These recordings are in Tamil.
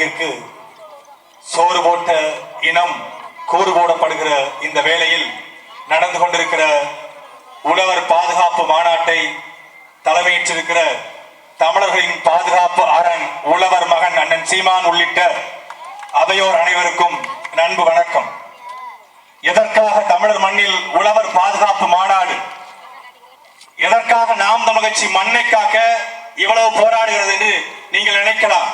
உலகிற்கு சோறு போட்ட இனம் கூறு போடப்படுகிற இந்த வேளையில் நடந்து கொண்டிருக்கிற உழவர் பாதுகாப்பு மாநாட்டை தலைமையேற்றிருக்கிற தமிழர்களின் பாதுகாப்பு அரண் உழவர் மகன் அண்ணன் சீமான் உள்ளிட்ட அவையோர் அனைவருக்கும் நண்பு வணக்கம். எதற்காக தமிழர் மண்ணில் உழவர் பாதுகாப்பு மாநாடு? எதற்காக நாம் தமிழ்ச்சி மண்ணை காக்க இவ்வளவு போராடுகிறது என்று நீங்கள் நினைக்கலாம்?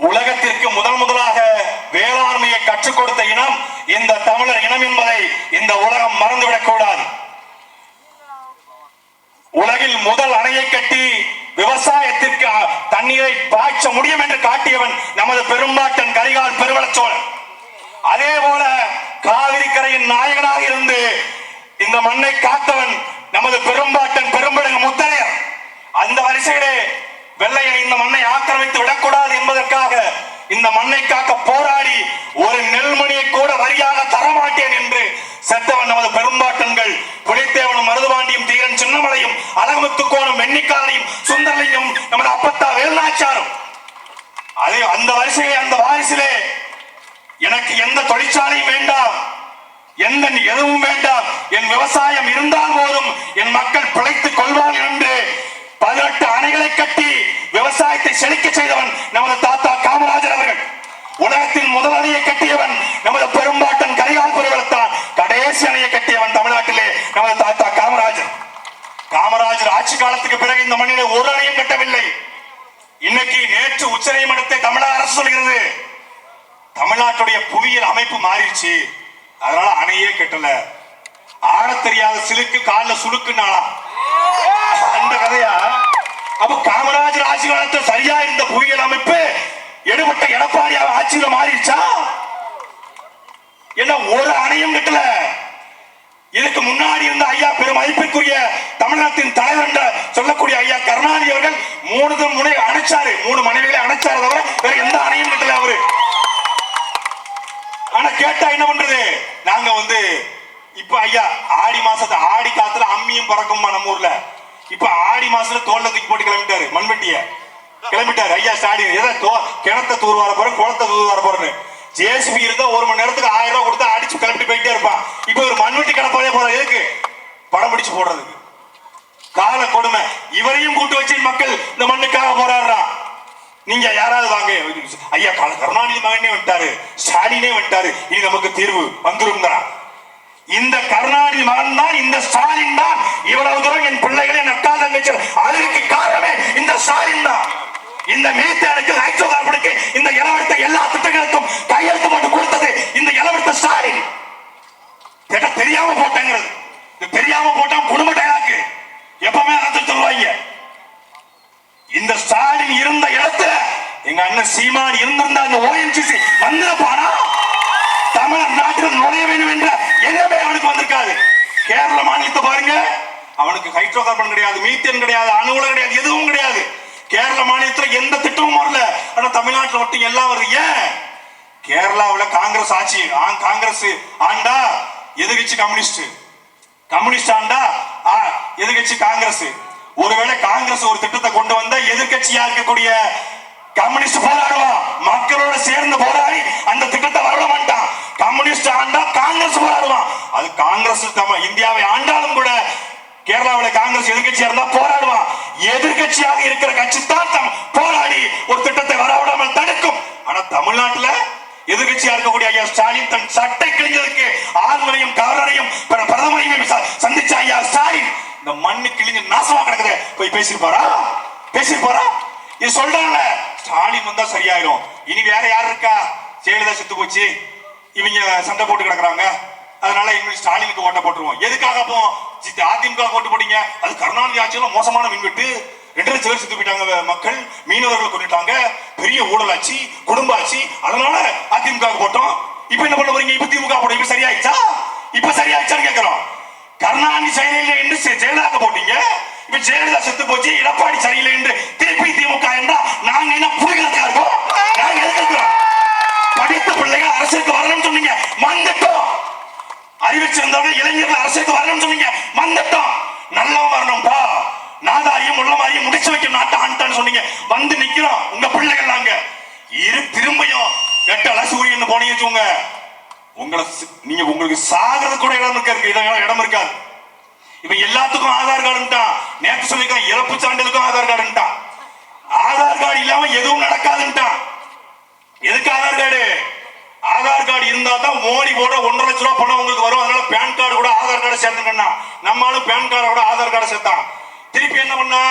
உலகத்திற்கு முதல் முதலாக வேளாண்மையை கற்றுக் கொடுத்த இனம் இந்த தமிழர் இனம் என்பதை இந்த உலகம் மறந்துவிடக் கூடாது. உலகில் முதல் அணையை கட்டி விவசாயத்திற்கு தண்ணீரை பாய்ச்ச முடியும் என்று காட்டியவன் நமது பெரும்பாட்டன் கரிகால் பெருவளச்சோழன். அதே போல காவிரி கரையின் நாயகனாக இருந்து இந்த மண்ணை காத்தவன் நமது பெரும்பாட்டன் பெரும்படுங்க முத்தரையர். அந்த வரிசையிலே வெள்ளையன் இந்த மண்ணை ஆக்கிரமித்து விடக்கூடாது என்பதற்காக இந்த மண்ணை காக்க போராடி ஒரு நெல்மணியை கூட வரியாக தரமாட்டேன் என்று செத்தவன் நமது பெரும்பாட்டன்கள் புலித்தேவனும் மருதுபாண்டியும் தீரன் சின்னமலையும் அழகுமுத்துக்கோணும் வெண்ணிக்காலையும் சுந்தரலிங்கம் நமது அப்பத்தா வேல்நாச்சாரும். அதே அந்த வரிசையிலே அந்த வாரிசிலே எனக்கு எந்த தொழிற்சாலையும் வேண்டாம். எந்த எதுவும் வேண்டாம். என் விவசாயம் இருந்தால் போதும். என் மக்கள் பிழைத்துக் கொள்வார்கள் என்று பதினெட்டு அணைகளை கட்டி விவசாயத்தை செழிக்க செய்தவன் நமது தாத்தா காமராஜர் அவர்கள். உலகத்தின் முதல் அணையை கட்டியவன் நமது பெரும்பாட்டன் கரிகால் பெருவளத்தான் கடைசி அணையை கட்டியவன் தமிழ்நாட்டிலே நமது தாத்தா காமராஜர். காமராஜர் ஆட்சி காலத்துக்கு பிறகு இந்த மண்ணிலே ஒரு அணையும் கட்டவில்லை. இன்னைக்கு நேற்று உச்சநீதிமன்றத்தை தமிழக அரசு சொல்கிறது. தமிழ்நாட்டுடைய புவியியல் அமைப்பு மாறிடுச்சு. அதனால அணையே கட்டல. ஆற தெரியாத சிலுக்கு காலில் சுழுக்குனாலாம் அந்த கதையா? அப்ப காமராஜர் ஆட்சி காலத்துல சரியா இருந்த புவியியல் அமைப்பு எடுபட்ட எடப்பாடி ஆட்சியில மாறிடுச்சா? என்ன ஒரு அணையும் கட்டல. இதுக்கு முன்னாடி இருந்த ஐயா பெரும் மதிப்பிற்குரிய தமிழகத்தின் தலைவர் என்ற சொல்லக்கூடிய ஐயா கருணாநிதி அவர்கள் மூணு முனை அணைச்சாரு. மூணு மனைவிகளை அணைச்சாரு தவிர வேற எந்த அணையும் கட்டல அவரு. ஆனா கேட்டா என்ன பண்றது? நாங்க வந்து இப்ப ஐயா ஆடி மாசத்து ஆடி காத்துல அம்மியும் பறக்கும்மா நம்ம ஊர்ல. இப்ப ஆடி மாசத்துல தோல்ல தூக்கி போட்டு கிளம்பிட்டாரு மண்வெட்டிய. கிளம்பிட்டாரு. ஐயா ஸ்டாலின் ஏதோ தோ- கிணத்த தூர் வர போறேன் குளத்தை தூர் வர போறேன்னு. ஜேசிபி இருந்தா ஒரு மணி நேரத்துக்கு ஆயிரம் ரூபாய் கொடுத்து அடிச்சு கிளம்பிட்டு போயிட்டே இருப்பான். இப்ப ஒரு மண்வெட்டி கிளப்பாலே போற எதுக்கு? படம் பிடிச்சு போடுறதுக்கு. கால கொடுமை. இவரையும் கூட்டு வச்சு மக்கள் இந்த மண்ணுக்காக போராடுறான் நீங்க யாராவது வாங்க. ஐயா கருணாநிதி மகனே வந்துட்டாரு. ஸ்டாலினே வந்துட்டாரு. இனி நமக்கு தீர்வு வந்துரும் இந்த கருணாநிதி மகன் தான் இந்த ஸ்டாலின் தான். இவ்வளவு தூரம் என் பிள்ளைகளை நட்டா தங்கச்சி அழுகைக்கு காரணமே இந்த ஸ்டாலின் தான். இந்த மீத்தேனுக்கு ஹைட்ரோ கார்பனுக்கு இந்த இளவரத்தை எல்லாத்துக்கும் திட்டங்களுக்கும் கையெழுத்து போட்டு கொடுத்தது இந்த இளவெடுத்த ஸ்டாலின் திட்டம் தெரியாம போட்டேங்கிறது இது தெரியாம போட்டா குடும்ப டயலாக்கு எப்பவுமே அதை சொல்லுவாங்க இந்த ஸ்டாலின் இருந்த இடத்துல எங்க அண்ணன் சீமான் இருந்திருந்தா அந்த ஓஎன்ஜிசி வந்திருப்பானா தமிழர் நாட்டில் நுழைய வேண்டும் என்ற எண்ணமே அவனுக்கு வந்திருக்காது கேரள மாநிலத்தை பாருங்க. அவனுக்கு ஹைட்ரோ கார்பன் கிடையாது மீத்தேன் கிடையாது அணுகுல கிடையாது எதுவும் கிடையாது. கேரள மாநிலத்துல எந்த திட்டமும் வரல. ஆனா தமிழ்நாட்டில் மட்டும் எல்லாம் வருது. ஏன்? கேரளாவில் காங்கிரஸ் ஆட்சி காங்கிரஸ் ஆண்டா எதிர்கட்சி கம்யூனிஸ்ட். கம்யூனிஸ்ட் ஆண்டா எதிர்கட்சி காங்கிரஸ். ஒருவேளை காங்கிரஸ் ஒரு திட்டத்தை கொண்டு வந்தா எதிர்கட்சியா இருக்கக்கூடிய கம்யூனிஸ்ட் போராடுவான் மக்களோட சேர்ந்து போராடி அந்த திட்டத்தை வரவிட மாட்டான். கம்யூனிஸ்ட் ஆண்டா காங்கிரஸ் போராடுவான். அது காங்கிரஸ் தம இந்தியாவை கேரளாவில் காங்கிரஸ் எதிர்கட்சியா இருந்தா போராடுவான். எதிர்கட்சியாக இருக்கிற கட்சி தான் போராடி ஒரு திட்டத்தை வரவிடாமல் தடுக்கும். ஆனா தமிழ்நாட்டுல எதிர்கட்சியா இருக்கக்கூடிய ஐயா ஸ்டாலின் தன் சட்டை கிழிஞ்சதுக்கு ஆளுநரையும் கவர்னரையும் பிற பிரதமரையும் சந்திச்ச ஐயா ஸ்டாலின். இந்த மண்ணு கிழிஞ்சு நாசமா கிடக்குது. போய் பேசிருப்பாரா பேசிருப்பாரா இது சொல்றாங்கல்ல ஸ்டாலின் வந்தா சரியாயிரும். இனி வேற யார் இருக்கா? ஜெயலலிதா செத்து போச்சு. இவங்க சண்டை போட்டு கிடக்குறாங்க. அதனால இனிமேல் ஸ்டாலினுக்கு ஓட்ட போட்டுருவோம். எதுக்காக அப்போ? அதிமுக ஓட்டு போட்டீங்க. அது கருணாநிதி ஆட்சியில மோசமான மின்வெட்டு. ரெண்டு லட்சம் பேர் செத்து போயிட்டாங்க மக்கள். மீனவர்கள் கொண்டுட்டாங்க. பெரிய ஊழலாச்சு குடும்ப ஆச்சு அதனால அதிமுக போட்டோம். இப்ப என்ன பண்ண போறீங்க? இப்ப திமுக போட இப்ப சரியாயிடுச்சா? இப்ப சரியாயிடுச்சான்னு கேட்கிறோம் கருணாநிதி சரியில்லை என்று ஜெயலலிதா போட்டீங்க. இப்ப ஜெயலலிதா செத்து போச்சு. எடப்பாடி சரியில்லை என்று திருப்பி திமுக என்றா நாங்க என்ன புரிகிறதா வரேன்னு சொன்னீங்க. வந்து நிக்கிறோம் உங்க பிள்ளைகள் நாங்க இரு திரும்பியும் எட்டல சூரியன் போனீங்க வச்சுக்கோங்க. உங்களை நீங்க உங்களுக்கு சாகிறது கூட இடம் இருக்காது. இடம் இருக்காது. இப்ப எல்லாத்துக்கும் ஆதார் கார்டுன்ட்டான் நேற்று சொல்லிருக்கான் இறப்பு சான்றிதழுக்கும் ஆதார் கார்டுன்ட்டான் ஆதார் கார்டு இல்லாம எதுவும் நடக்காதுன்ட்டான் எதுக்கு ஆதார் கார்டு? ஆதார் கார்டு இருந்தா தான் மோடி போட ஒன்றரை லட்ச ரூபாய் பணம் உங்களுக்கு வரும். அதனால பேன் கார்டு கூட ஆதார் கார்டு சேர்த்துக்கண்ணா நம்மளும் பேன் கார்டை கூட ஆதார் கார்டு சேர்த்தான். திருப்பி என்ன பண்ணா?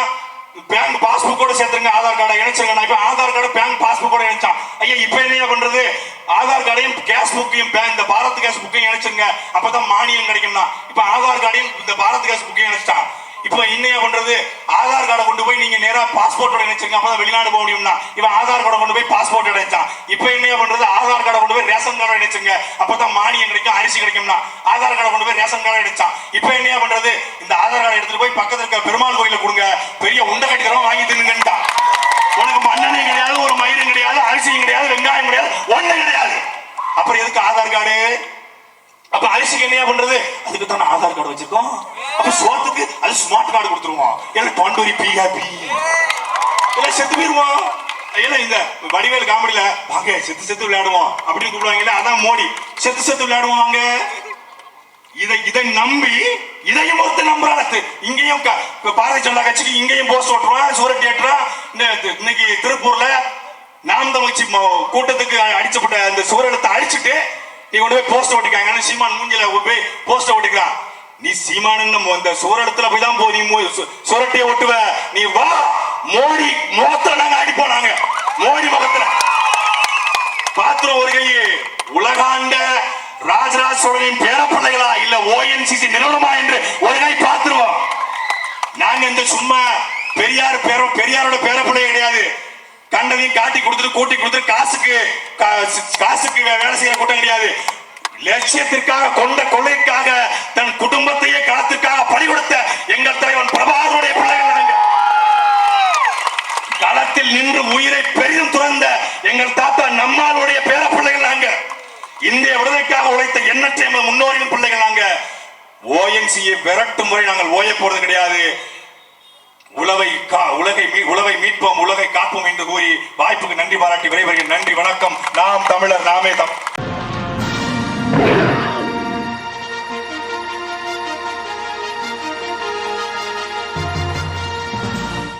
பேங்க் பாஸ்புக் கூட சேர்த்துருங்க ஆதார் கார்டை இணைச்சிருங்க. நான் இப்போ ஆதார் கார்டு பேங்க் பாஸ்புக் கூட இணைச்சான். ஐயா இப்போ என்ன பண்றது? ஆதார் கார்டையும் கேஸ் புக்கையும் இந்த பாரத் கேஸ் புக்கையும் இணைச்சிருங்க. அப்பதான் மானியம் கிடைக்கும்னா. இப்போ ஆதார் கார்டையும் இந்த பாரத் கேஸ் புக்கையும் இணைச்சிட்டான். இப்போ இன்னையா பண்றது ஆதார் கார்டை கொண்டு போய் நீங்க நேரா பாஸ்போர்ட்டோட இணைச்சிருங்க. அப்பதான் வெளிநாடு போக முடியும்னா. இவன் ஆதார் கார்டை கொண்டு போய் பாஸ்போர்ட் இணைச்சான். இப்போ என்னையா பண்றது ஆதார் கார்டை கொண்டு போய் ரேஷன் கார்டை இணைச்சுங்க அப்பதான் மானியம் கிடைக்கும் அரிசி கிடைக்கும்னா. ஆதார் கார்டை கொண்டு போய் ரேஷன் கார்டை இணைச்சான். இப்போ என்னையா பண்றது இந்த ஆதார் கார்டை எடுத்துட்டு போய் பக்கத்துல இருக்க பெருமாள் கோயில கொடுங்க. பெரிய உண்டை கட்டிக்கிறவன் வாங்கி தின்னுங்கன்ட்டான் உனக்கு மண்ணெண்ணெய் கிடையாது ஒரு மயிரும் கிடையாது அரிசியும் கிடையாது வெங்காயம் கிடையாது ஒண்ணும் கிடையாது. அப்புறம் எதுக்கு ஆதார் கார்டு? அப்ப அரிசிக்கு என்னையா பண்றது? அதுக்கு தானே ஆதார் கார்டு வச்சிருக்கோம். அப்ப சோத்துக்கு அது ஸ்மார்ட் கார்டு கொடுத்துருவோம்? எல்லாம் டொண்டோரி பி ஹாப்பி. எல்லாம் செத்து போயிருவோம் ஏன்னா இந்த வடிவேல் காமெடியில வாங்க செத்து செத்து விளையாடுவோம். அப்படின்னு கூப்பிடுவாங்கல்ல அதான் மோடி. செத்து செத்து விளையாடுவோம் வாங்க இதை இதை நம்பி இதையும் ஒருத்த நம்புறாங்க இங்கேயும் க- பாரதிய ஜனதா கட்சிக்கு இங்கேயும் போஸ்ட் ஓட்டுறான் சூரட் ஏற்றுறான் இந்த- இன்னைக்கு திருப்பூர்ல நாம் தமிழ்ச்சி கூட்டத்துக்கு அடிச்சப்பட்ட அந்த சூரடத்தை அழிச்சிட்டு நீ கொண்டு போய் போஸ்ட் ஓட்டிக்காங்க சீமான் மூஞ்சில போய் போஸ்ட் ஓட்டிக்கிறான். நீ சீமான் இந்த சூரடத்துல போய் தான் போ நீ மு- ஒட்டுவ நீ வா. மோடி முகத்துல நாங்க அடிப்போம் நாங்க மோடி முகத்துல. பாத்திரம் ஒரு கை. உலகாண்ட ராஜராஜ சோழனின் பேரப்பிள்ளைகளா? இல்ல ஓஎன்சிசி நிறுவனமா என்று ஒரு கை பார்த்துருவோம் நாங்க இந்த சும்மா பெரியார் பேர பெரியாரோட பேரப்பிள்ளை கிடையாது. கண்டதையும் காட்டி கொடுத்துட்டு கூட்டி கொடுத்துட்டு காசுக்கு காசுக்கு வேலை செய்யற கூட்டம் கிடையாது. லட்சியத்திற்காக கொண்ட கொள்ளைக்காக தன் குடும்பத்தையே களத்திற்காக பறி கொடுத்த எங்கள் தலைவன் பிரபாகருடைய பிள்ளைகள் களத்தில் நின்று உயிரை பெரிதும் துறந்த எங்கள் தாத்தா நம்மாளுடைய பேர பிள்ளைகள் நாங்க. இந்திய விடுதலைக்காக உழைத்த எண்ணற்ற எமது முன்னோரின் பிள்ளைகள் நாங்க. ஓஎன்சியை விரட்டும் முறை நாங்கள் ஓய போறது கிடையாது. உலகை கா- உலகை மீ- உலகை மீட்போம் உலகை காப்போம் என்று கூறி வாய்ப்புக்கு நன்றி பாராட்டி விரைவர்கள் நன்றி வணக்கம். நாம் தமிழர் நாமே தம்